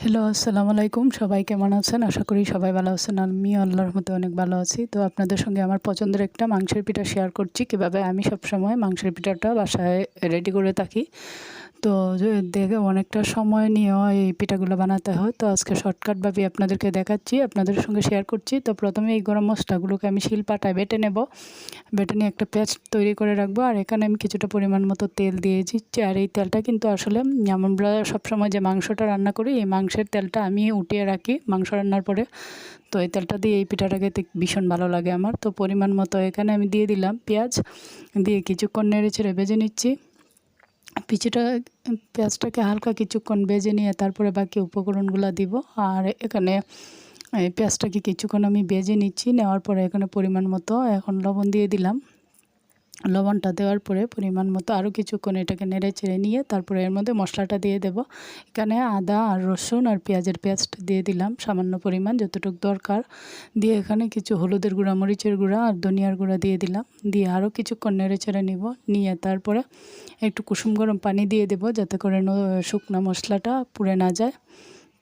Hello আসসালামু আলাইকুম সবাই কেমন আছেন? আশা করি সবাই ভালো আছেন। আমি আল্লাহর মতো অনেক ভালো আছি। তো আপনাদের সঙ্গে আমার পছন্দের একটা মাংসের পিঠা শেয়ার করছি। কীভাবে আমি সবসময় মাংসের পিঠাটা বাসায় রেডি করে থাকি। তো দেখে অনেকটা সময় নিয়েও এই পিঠাগুলো বানাতে হয়। তো আজকে শর্টকাটভাবে আপনাদেরকে দেখাচ্ছি, আপনাদের সঙ্গে শেয়ার করছি। তো প্রথমে এই গরম মশলাগুলোকে আমি শিলপাটায় বেটে নেব। বেটে নিয়ে একটা পেস্ট তৈরি করে রাখব। আর এখানে আমি কিছুটা পরিমাণ মতো তেল দিয়েছি। আর এই তেলটা কিন্তু আসলে আমরা সবসময় যে মাংসটা রান্না করি, এই মাংসের তেলটা আমি উঠিয়ে রাখি মাংস রান্নার পরে। তো এই তেলটা দিয়ে এই পিঠাটা খেতে ভীষণ ভালো লাগে আমার। তো পরিমাণ মতো এখানে আমি দিয়ে দিলাম পেঁয়াজ। দিয়ে কিছুক্ষণ নেড়ে ছেড়ে ভেজে নিচ্ছি। পিচিটা পেঁয়াজটাকে হালকা কিছুক্ষণ বেজে নিয়ে তারপরে বাকি উপকরণগুলো দিব। আর এখানে পেঁয়াজটাকে কিছুক্ষণ আমি বেজে নিচ্ছি, নেওয়ার পরে এখানে পরিমাণ মতো এখন লবণ দিয়ে দিলাম। লবণটা দেওয়ার পরে পরিমাণ মতো আরও কিছুক্ষণ এটাকে নেড়ে চেড়ে নিয়ে তারপরে এর মধ্যে মশলাটা দিয়ে দেব। এখানে আদা আর রসুন আর পেঁয়াজের পেঁয়াজটা দিয়ে দিলাম, সামান্য পরিমাণ যতটুকু দরকার। দিয়ে এখানে কিছু হলুদের গুঁড়া, মরিচের গুঁড়া আর ধনিয়ার গুঁড়া দিয়ে দিলাম। দিয়ে আরও কিছুক্ষণ নেড়ে চেড়ে নিব, নিয়ে তারপরে একটু কুসুম গরম পানি দিয়ে দেব যাতে করে শুকনো মশলাটা পুড়ে না যায়।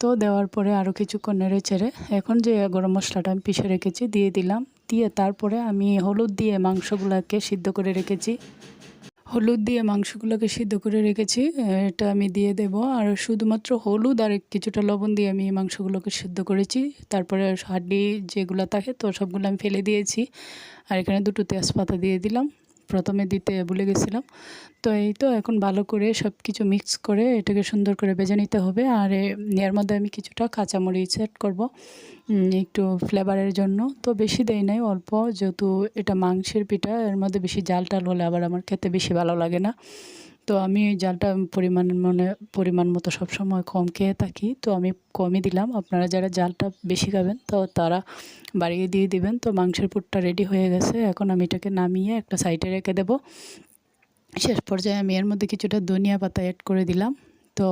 তো দেওয়ার পরে আরও কিছুক্ষণ নেড়ে চেড়ে, এখন যে গরম মশলাটা আমি পিষে রেখেছি, দিয়ে দিলাম। দিয়ে তারপরে আমি হলুদ দিয়ে মাংসগুলোকে সিদ্ধ করে রেখেছি। হলুদ দিয়ে মাংসগুলোকে সিদ্ধ করে রেখেছি, এটা আমি দিয়ে দেব। আর শুধুমাত্র হলুদ আর কিছুটা লবণ দিয়ে আমি মাংসগুলোকে সিদ্ধ করেছি। তারপরে হাড্ডি যেগুলো থাকে তো সবগুলো আমি ফেলে দিয়েছি। আর এখানে দুটো তেজপাতা দিয়ে দিলাম। প্রথমে দিতে ভুলে গেছিলাম। তো এই তো এখন ভালো করে সব কিছু মিক্স করে এটাকে সুন্দর করে ভেজে নিতে হবে। আর এর মধ্যে আমি কিছুটা কাঁচামরিচ অ্যাড করব একটু ফ্লেভারের জন্য। তো বেশি দেয় নাই, অল্প। যেহেতু এটা মাংসের পিঠা, এর মধ্যে বেশি জাল টাল হলে আবার আমার খেতে বেশি ভালো লাগে না। তো আমি জালটা পরিমাণ মানে পরিমাণ মতো সবসময় কম খেয়ে থাকি। তো আমি কমই দিলাম। আপনারা যারা জালটা বেশি খাবেন, তো তারা বাড়িয়ে দিয়ে দিবেন। তো মাংসের পুরটা রেডি হয়ে গেছে। এখন আমি এটাকে নামিয়ে একটা সাইডে রেখে দেব। শেষ পর্যায়ে আমি এর মধ্যে কিছুটা ধনিয়া পাতা অ্যাড করে দিলাম। তো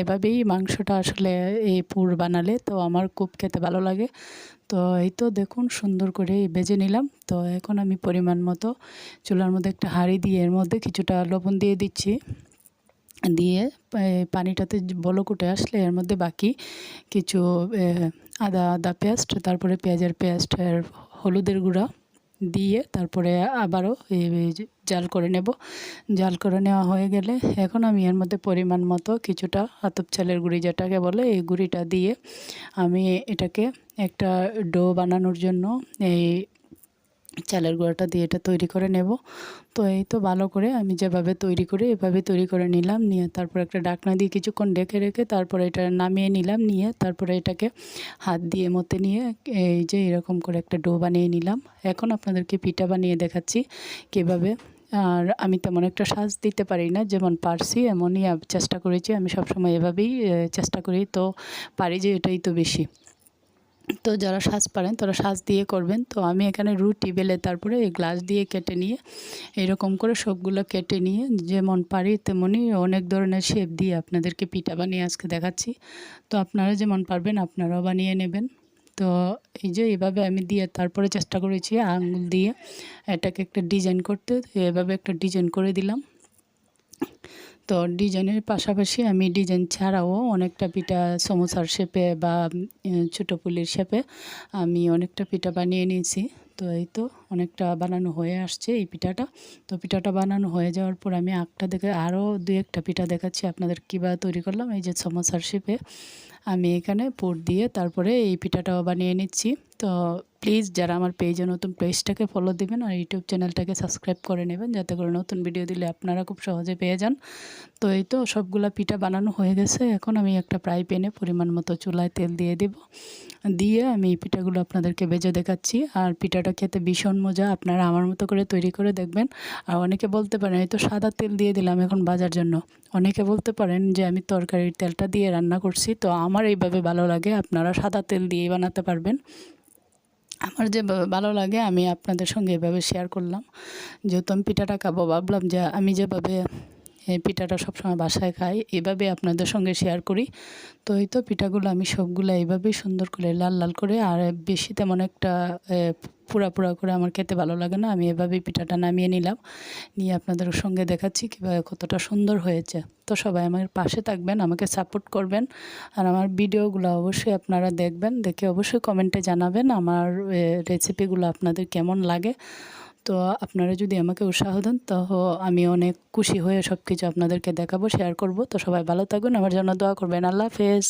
এভাবেই মাংসটা আসলে এই পুর বানালে, তো আমার খুব খেতে ভালো লাগে। তো এই তো দেখুন সুন্দর করে বেজে নিলাম। তো এখন আমি পরিমাণ মতো চুলার মধ্যে একটা হাঁড়ি দিয়ে এর মধ্যে কিছুটা লবণ দিয়ে দিচ্ছি। দিয়ে পানিটাতে বলক উঠে আসলে এর মধ্যে বাকি কিছু আদা আদা পেস্ট, তারপরে পেঁয়াজের পেস্ট হলুদের গুঁড়া দিয়ে তারপরে আবারও জাল করে নেব। জাল করে নেওয়া হয়ে গেলে এখন আমি এর মধ্যে পরিমাণ মতো কিছুটা আতপ চালের গুঁড়ি যেটাকে বলে, এই গুঁড়িটা দিয়ে আমি এটাকে একটা ডো বানানোর জন্য এই চালের গুঁড়াটা দিয়ে এটা তৈরি করে নেব। তো এই তো ভালো করে আমি যেভাবে তৈরি করি এভাবে তৈরি করে নিলাম, নিয়ে তারপর একটা ডাকনা দিয়ে কিছুক্ষণ ডেকে রেখে তারপরে এটা নামিয়ে নিলাম, নিয়ে তারপরে এটাকে হাত দিয়ে মতে নিয়ে এই যে এরকম করে একটা ডো বানিয়ে নিলাম। এখন আপনাদেরকে পিঠা বানিয়ে দেখাচ্ছি কীভাবে। আর আমি তেমন একটা সাজ দিতে পারি না, যেমন পারছি এমনই চেষ্টা করেছি, আমি সবসময় এভাবেই চেষ্টা করি, তো পারি যে এটাই তো বেশি। তো যারা সাজ পারেন, তারা সাজ দিয়ে করবেন। তো আমি এখানে রুটি বেলে তারপরে এই গ্লাস দিয়ে কেটে নিয়ে, এরকম করে সবগুলো কেটে নিয়ে, যেমন পারি তেমনই অনেক ধরনের শেপ দিয়ে আপনাদেরকে পিঠা বানিয়ে আজকে দেখাচ্ছি। তো আপনারা যেমন পারবেন, আপনারাও বানিয়ে নেবেন। তো এই যে এভাবে আমি দিয়ে তারপরে চেষ্টা করেছি আঙুল দিয়ে এটাকে একটা ডিজাইন করতে এভাবে একটা ডিজাইন করে দিলাম। তো ডিজাইনের পাশাপাশি আমি ডিজাইন ছাড়াও অনেকটা পিঠা, সমোসার শেপে বা ছোটো পুলির শেপে আমি অনেকটা পিঠা বানিয়ে নিয়েছি। তো এই তো অনেকটা বানানো হয়ে আসছে এই পিঠাটা। তো পিঠাটা বানানো হয়ে যাওয়ার পর আমি আটটা দেখে আরও দু একটা পিঠা দেখাচ্ছি, আপনাদের কীভাবে তৈরি করলাম। এই যে সমোসার শেপে আমি এখানে পুর দিয়ে তারপরে এই পিঠাটাও বানিয়ে নিচ্ছি। তো প্লিজ যারা আমার পেজে নতুন পেজটাকে ফলো দিবেন আর ইউটিউব চ্যানেলটাকে সাবস্ক্রাইব করে নেবেন, যাতে করে নতুন ভিডিও দিলে আপনারা খুব সহজে পেয়ে যান। তো এই তো সবগুলা পিঠা বানানো হয়ে গেছে, এখন আমি একটা ফ্রাই প্যানে পরিমাণ মতো চুলায় তেল দিয়ে দেব। দিয়ে আমি এই পিঠাগুলো আপনাদেরকে ভেজে দেখাচ্ছি। আর পিঠাটা খেতে ভীষণ মজা, আপনারা আমার মতো করে তৈরি করে দেখবেন। আর অনেকে বলতে পারেন, এই তো সাদা তেল দিয়ে দিলাম এখন বাজার জন্য। অনেকে বলতে পারেন যে, আমি তরকারির তেলটা দিয়ে রান্না করছি, তো আমার এইভাবে ভালো লাগে, আপনারা সাদা তেল দিয়েই বানাতে পারবেন। আমার যে ভালো লাগে, আমি আপনাদের সঙ্গে এভাবে শেয়ার করলাম। যেহেতু আমি পিঠাটা খাব, ভাবলাম যে, আমি যেভাবে পিঠাটা সবসময় বাসায় খাই। এভাবে আপনাদের সঙ্গে শেয়ার করি। তো এই তো পিঠাগুলো আমি সবগুলো এইভাবেই সুন্দর করে লাল লাল করে আর বেশি তেমন একটা পুরা পুরা করে আমার খেতে ভালো লাগে না। আমি এভাবেই পিঠাটা নামিয়ে নিলাম। নিয়ে আপনাদের সঙ্গে দেখাচ্ছি কীভাবে কতটা সুন্দর হয়েছে। তো সবাই আমার পাশে থাকবেন, আমাকে সাপোর্ট করবেন। আর আমার ভিডিওগুলো অবশ্যই আপনারা দেখবেন। দেখে অবশ্যই কমেন্টে জানাবেন আমার রেসিপিগুলো আপনাদের কেমন লাগে। তো আপনারা যদি আমাকে উৎসাহ দেন তো আমি অনেক খুশি হয়ে সব কিছু আপনাদেরকে দেখাবো শেয়ার করব। তো সবাই ভালো থাকুন, আমার জন্য দোয়া করবেন। আল্লাহ হাফেজ।